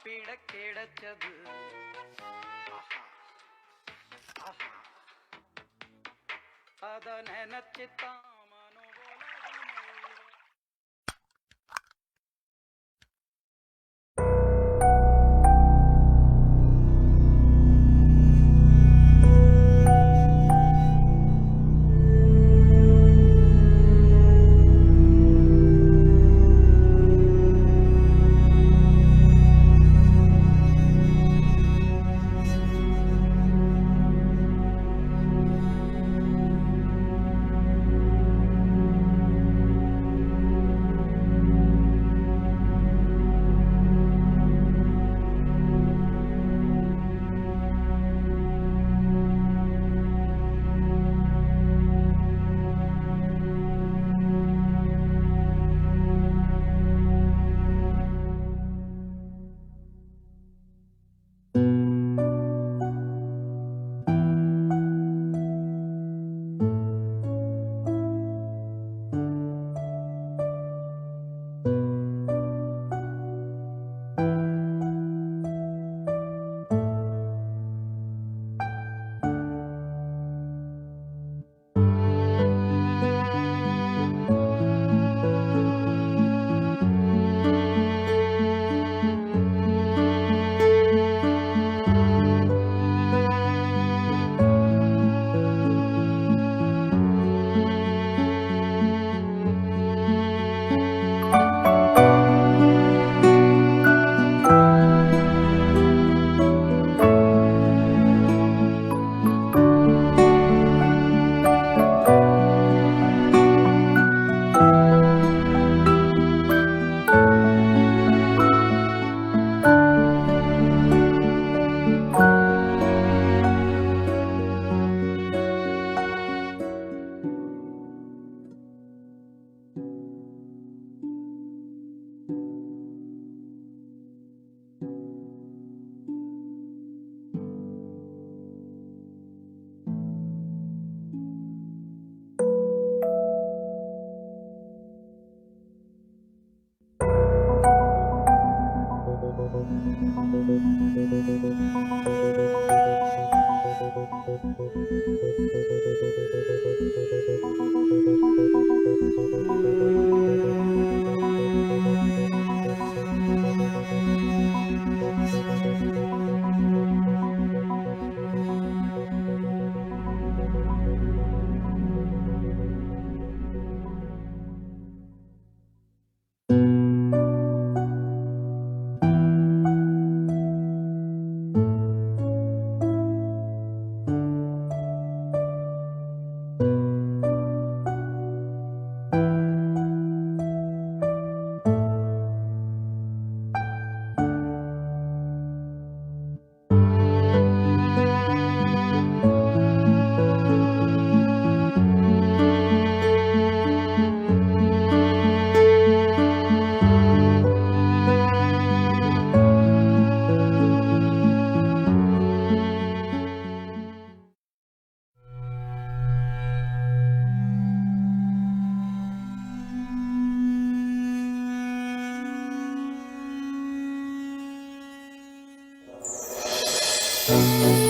சாப்பிட கிடைச்சது. அத நினைச்சுத்தான் Thank you. Música